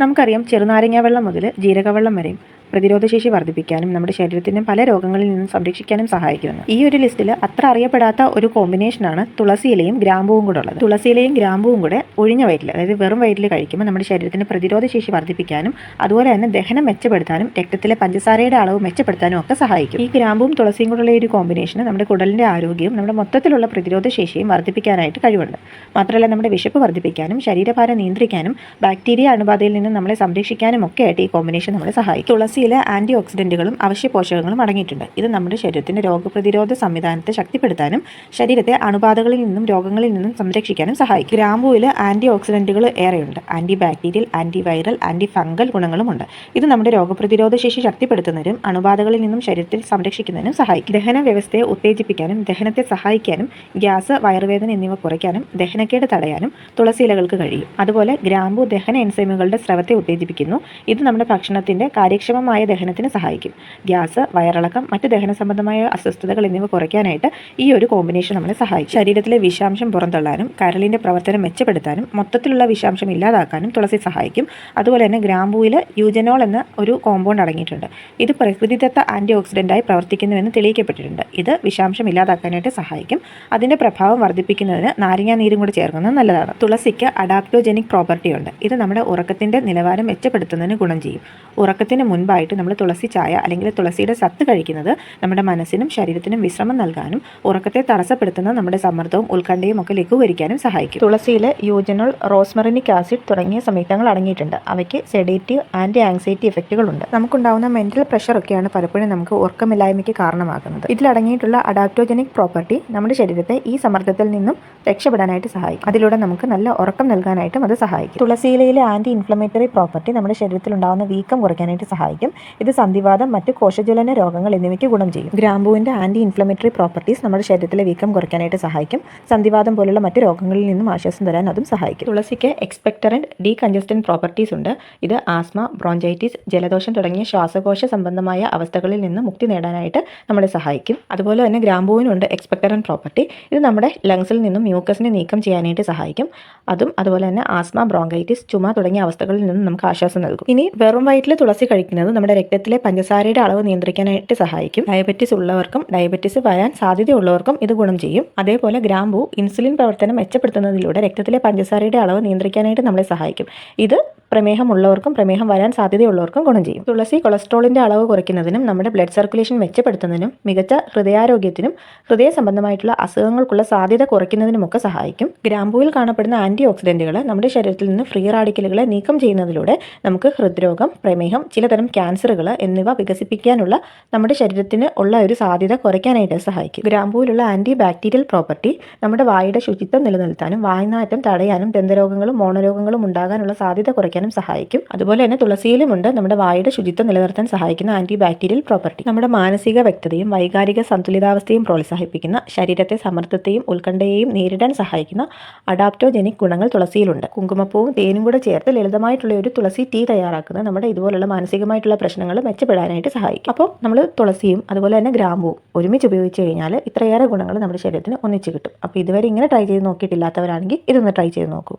നമുക്കറിയാം ചെറുനാരങ്ങ വെള്ളം മുതൽ ജീരകവെള്ളം വരെയും. പ്രതിരോധശേഷി വർദ്ധിപ്പിക്കാനും നമ്മുടെ ശരീരത്തിനെ പല രോഗങ്ങളിൽ നിന്നും സംരക്ഷിക്കാനും സഹായിക്കുന്നു. ഈ ഒരു ലിസ്റ്റിൽ അത്ര അറിയപ്പെടാത്ത ഒരു കോമ്പിനേഷനാണ് തുളസിയിലയും ഗ്രാമ്പുവും കൂടെ ഉള്ളത്. തുളസിയിലയും ഗ്രാമ്പുവും കൂടെ ഒഴിഞ്ഞ വയറ്റിൽ അതായത് വെറും വയറ്റിൽ കഴിക്കുമ്പോൾ നമ്മുടെ ശരീരത്തിന് പ്രതിരോധശേഷി വർദ്ധിപ്പിക്കാനും അതുപോലെ തന്നെ ദഹനം മെച്ചപ്പെടുത്താനും രക്തത്തിലെ പഞ്ചസാരയുടെ അളവ് മെച്ചപ്പെടുത്താനും ഒക്കെ സഹായിക്കും. ഈ ഗ്രാമ്പൂവും തുളസിയും കൂടെയുള്ള ഒരു കോമ്പിനേഷൻ നമ്മുടെ കുടലിന്റെ ആരോഗ്യവും നമ്മുടെ മൊത്തത്തിലുള്ള പ്രതിരോധശേഷിയും വർദ്ധിപ്പിക്കാനായിട്ട് കഴിവുണ്ട്. മാത്രമല്ല നമ്മുടെ വിശപ്പ് വർദ്ധിപ്പിക്കാനും ശരീരഭാരം നിയന്ത്രിക്കാനും ബാക്ടീരിയ അണുബാധയിൽ നിന്ന് നമ്മളെ സംരക്ഷിക്കാനും ഒക്കെ ആയിട്ട് ഈ കോമ്പിനേഷൻ നമ്മളെ സഹായിക്കും. തുളസിയിൽ ആന്റി ഓക്സിഡന്റുകളും അവശ്യ പോഷകങ്ങളും അടങ്ങിയിട്ടുണ്ട്. ഇത് നമ്മുടെ ശരീരത്തിന്റെ രോഗപ്രതിരോധ സംവിധാനത്തെ ശക്തിപ്പെടുത്താനും ശരീരത്തെ അണുബാധകളിൽ നിന്നും രോഗങ്ങളിൽ നിന്നും സംരക്ഷിക്കാനും സഹായിക്കും. ഗ്രാമ്പൂവിൽ ആന്റി ഓക്സിഡന്റുകൾ ഏറെയുണ്ട്. Anti bacterial anti viral anti fungal ഗുണങ്ങളുമുണ്ട് ഇത് നമ്മുടെ രോഗപ്രതിരോധ ശേഷി ശക്തിപ്പെടുത്തുന്നതിനും അണുബാധകളിൽ നിന്നും ശരീരത്തിൽ സംരക്ഷിക്കുന്നതിനും സഹായിക്കും. ദഹന വ്യവസ്ഥയെ ഉത്തേജിപ്പിക്കാനും ദഹനത്തെ സഹായിക്കാനും ഗ്യാസ് വയറുവേദന എന്നിവ കുറയ്ക്കാനും ദഹനക്കേട് തടയാനും തുളസി ഇലകൾക്ക് കഴിയും. അതുപോലെ ഗ്രാമ്പു ദഹന എൻസൈമുകളുടെ സ്രവത്തെ ഉത്തേജിപ്പിക്കുന്നു. ഇത് നമ്മുടെ ഭക്ഷണത്തിന്റെ കാര്യക്ഷമമായ ദഹനത്തിന് സഹായിക്കും. ഗ്യാസ് വയറിളക്കം മറ്റ് ദഹന സംബന്ധമായ അസ്വസ്ഥതകൾ എന്നിവ കുറയ്ക്കാനായിട്ട് ഈ ഒരു കോമ്പിനേഷൻ നമ്മളെ സഹായിക്കും. ശരീരത്തിലെ വിഷാംശം പുറന്തള്ളാനും കരളിന്റെ പ്രവർത്തനം മെച്ചപ്പെടുത്താനും മൊത്തത്തിലുള്ള വിഷാംശം ഇല്ലാതാക്കാനും തുളസി സഹായിക്കും. അതുപോലെ തന്നെ ഗ്രാമ്പൂവിൽ യൂജനോൾ എന്ന ഒരു കോമ്പൗണ്ട് അടങ്ങിയിട്ടുണ്ട്. ഇത് പ്രകൃതിദത്ത ആന്റി ഓക്സിഡന്റായി പ്രവർത്തിക്കുന്നുവെന്ന് തെളിയിക്കപ്പെട്ടിട്ടുണ്ട്. ഇത് വിഷാംശം ഇല്ലാതാക്കാനായിട്ട് സഹായിക്കും. അതിന്റെ പ്രഭാവം വർദ്ധിപ്പിക്കുന്നതിന് നാരങ്ങാ നീരും കൂടി ചേർക്കുന്നത് നല്ലതാണ്. തുളസിക്ക് അഡാപ്റ്റോജനിക് പ്രോപ്പർട്ടി ഉണ്ട്. ഇത് നമ്മുടെ ഉറക്കത്തിന്റെ നിലവാരം മെച്ചപ്പെടുത്തുന്നതിന് ഗുണം ചെയ്യും. ഉറക്കത്തിന് മുൻപായിട്ട് നമ്മൾ തുളസി ചായ അല്ലെങ്കിൽ തുളസിയുടെ സത്ത് കഴിക്കുന്നത് നമ്മുടെ മനസ്സിനും ശരീരത്തിനും വിശ്രമം നൽകാനും ഉറക്കത്തെ തടസ്സപ്പെടുത്തുന്ന നമ്മുടെ സമ്മർദ്ദവും ഉത്കണ്ഠയും ഒക്കെ ലഘൂകരിക്കാനും സഹായിക്കും. തുളസിയിൽ യൂജനോൾ റോസ്മറിനിക് ആസിഡ് തുടങ്ങിയ സംയുക്തങ്ങൾ അടങ്ങിയിട്ടുണ്ട്. അവയ്ക്ക് സെഡേറ്റീവ് ആന്റി ആങ്സൈറ്റി എഫക്റ്റുകളുണ്ട് നമുക്കുണ്ടാവുന്ന മെന്റൽ പ്രഷറൊക്കെയാണ് പലപ്പോഴും നമുക്ക് ഉറക്കമില്ലായ്മയ്ക്ക് കാരണമാകുന്നത്. ഇതിലടങ്ങിയിട്ടുള്ള അഡാപ്റ്റോജനിക് പ്രോപ്പർട്ടി നമ്മുടെ ശരീരത്തെ ഈ സമ്മർദ്ദത്തിൽ നിന്നും രക്ഷപ്പെടാനായിട്ട് സഹായിക്കും. അതിലൂടെ നമുക്ക് നല്ല ഉറക്കം നൽകാനായിട്ടും അത് സഹായിക്കും. തുളസിയിലയിലെ ആന്റി ഇൻഫ്ലമേറ്ററി പ്രോപ്പർട്ടി നമ്മുടെ ശരീരത്തിൽ ഉണ്ടാകുന്ന വീക്കം കുറയ്ക്കാനായിട്ട് സഹായിക്കും. ഇത് സന്ധിവാദം മറ്റ് കോശജ്വലന രോഗങ്ങൾ എന്നിവയ്ക്ക് ഗുണം ചെയ്യും. ഗ്രാമ്പൂവിന്റെ ആന്റി ഇൻഫ്ലമേറ്ററി പ്രോപ്പർട്ടീസ് നമ്മുടെ ശരീരത്തിലെ വീക്കം കുറയ്ക്കാനായിട്ട് സഹായിക്കും. സന്ധിവാദം പോലുള്ള മറ്റ് രോഗങ്ങളിൽ നിന്നും ആശ്വാസം തരാൻ അതും സഹായിക്കും. തുളസിക്ക് എക്സ്പെക്ടറന്റ് ഡീ കഞ്ചസ്റ്റൻ പ്രോപ്പർട്ടീസ് ഉണ്ട്. ഇത് ആസ്മ ബ്രോഞ്ചൈറ്റിസ് ജലദോഷം തുടങ്ങിയ ശ്വാസകോശ സംബന്ധമായ അവസ്ഥകളിൽ നിന്ന് മുക്തി നേടാനായിട്ട് നമ്മളെ സഹായിക്കും. അതുപോലെ തന്നെ ഗ്രാമ്പൂവിനുണ്ട് എക്സ്പെക്ടറൻ പ്രോപ്പർട്ടി ഇത് നമ്മുടെ ലങ്സിൽ നിന്നും മ്യൂക്കസിനെ നീക്കം ചെയ്യാനായിട്ട് സഹായിക്കും. അതും അതുപോലെ തന്നെ ആസ്മ ബ്രോങ്കൈറ്റിസ് ചുമ തുടങ്ങിയ അവസ്ഥകളിൽ നിന്നും നമുക്ക് ആശ്വാസം നൽകും. ഇനി വെറും വയറ്റിൽ തുളസി കഴിക്കുന്നത് നമ്മുടെ രക്തത്തിലെ പഞ്ചസാരയുടെ അളവ് നിയന്ത്രിക്കാനായിട്ട് സഹായിക്കും. ഡയബറ്റിസ് ഉള്ളവർക്കും ഡയബറ്റിസ് വരാൻ സാധ്യതയുള്ളവർക്കും ഇത് ഗുണം ചെയ്യും. അതേപോലെ ഗ്രാമ്പൂ ഇൻസുലിൻ പ്രവർത്തനം മെച്ചപ്പെടുത്തുന്നതിലൂടെ രക്തത്തിലെ പഞ്ചസാരയുടെ അളവ് നിയന്ത്രിക്കാനായിട്ട് നമ്മളെ സഹായിക്കും. ഇത് പ്രമേഹമുള്ളവർക്കും പ്രമേഹം വരാൻ സാധ്യതയുള്ളവർക്കും ഗുണം ചെയ്യും. തുളസി കൊളസ്ട്രോളിന്റെ അളവ് കുറയ്ക്കുന്നതിനും നമ്മുടെ ബ്ലഡ് സർക്കുലേഷൻ മെച്ചപ്പെടുത്തുന്നതിനും മികച്ച ഹൃദയാരോഗ്യത്തിനും ഹൃദയ സംബന്ധമായിട്ടുള്ള അസുഖങ്ങൾക്കുള്ള സാധ്യത കുറയ്ക്കുന്നതിനുമൊക്കെ സഹായിക്കും. ഗ്രാമ്പൂവിൽ കാണപ്പെടുന്ന ആന്റി ഓക്സിഡന്റുകൾ നമ്മുടെ ശരീരത്തിൽ നിന്ന് ഫ്രീ റാഡിക്കലുകളെ നീക്കം ചെയ്യുന്നതിലൂടെ നമുക്ക് ഹൃദ്രോഗം പ്രമേഹം ചിലതരം ക്യാൻസറുകൾ എന്നിവ വികസിപ്പിക്കാനുള്ള നമ്മുടെ ശരീരത്തിന് ഉള്ള ഒരു സാധ്യത കുറയ്ക്കാനായിട്ട് സഹായിക്കും. ഗ്രാമ്പൂവിലുള്ള ആന്റി ബാക്ടീരിയൽ പ്രോപ്പർട്ടി നമ്മുടെ വായുടെ ശുചിത്വം നിലനിർത്താനും വായനാറ്റം തടയാനും ദന്തരോഗങ്ങളും മോണരോഗങ്ങളും ഉണ്ടാകാനുള്ള സാധ്യത കുറയ്ക്കാനും സഹായിക്കും. അതുപോലെ തന്നെ തുളസിയിലുമുണ്ട് നമ്മുടെ വായുടെ ശുചിത്വം നിലനിർത്താൻ സഹായിക്കുന്ന ആന്റി ബാക്ടീരിയൽ പ്രോപ്പർട്ടി നമ്മുടെ മാനസിക വ്യക്തതയും വൈകാരിക സന്തുലിതാവസ്ഥയും പ്രോത്സാഹിപ്പിക്കുന്ന ശരീരത്തെ സമ്മർദ്ദത്തെയും ഉത്കണ്ഠയെയും നേരിടാൻ സഹായിക്കുന്ന അഡാപ്റ്റോജനിക് ഗുണങ്ങൾ തുളസിയിലുണ്ട്. കുങ്കുമപ്പൂവും തേനും കൂടെ ചേർത്ത് ലളിതമായിട്ടുള്ള ഒരു തുളസി ടീ തയ്യാറാക്കുന്നത് നമ്മുടെ ഇതുപോലുള്ള മാനസികമായിട്ടുള്ള പ്രശ്നങ്ങൾ മെച്ചപ്പെടാനായിട്ട് സഹായിക്കും. അപ്പോൾ നമ്മൾ തുളസിയും അതുപോലെ തന്നെ ഗ്രാമ്പുവും ഒരുമിച്ച് ഉപയോഗിച്ച് കഴിഞ്ഞാൽ ഇത്രയേറെ ഗുണങ്ങൾ നമ്മുടെ ശരീരത്തിന് ഒന്നിച്ച് കിട്ടും. അപ്പോൾ ഇതുവരെ ഇങ്ങനെ ട്രൈ ചെയ്ത് നോക്കിയിട്ടില്ലാത്തവരാണെങ്കിൽ ഇതൊന്ന് ട്രൈ ചെയ്ത് നോക്കൂ.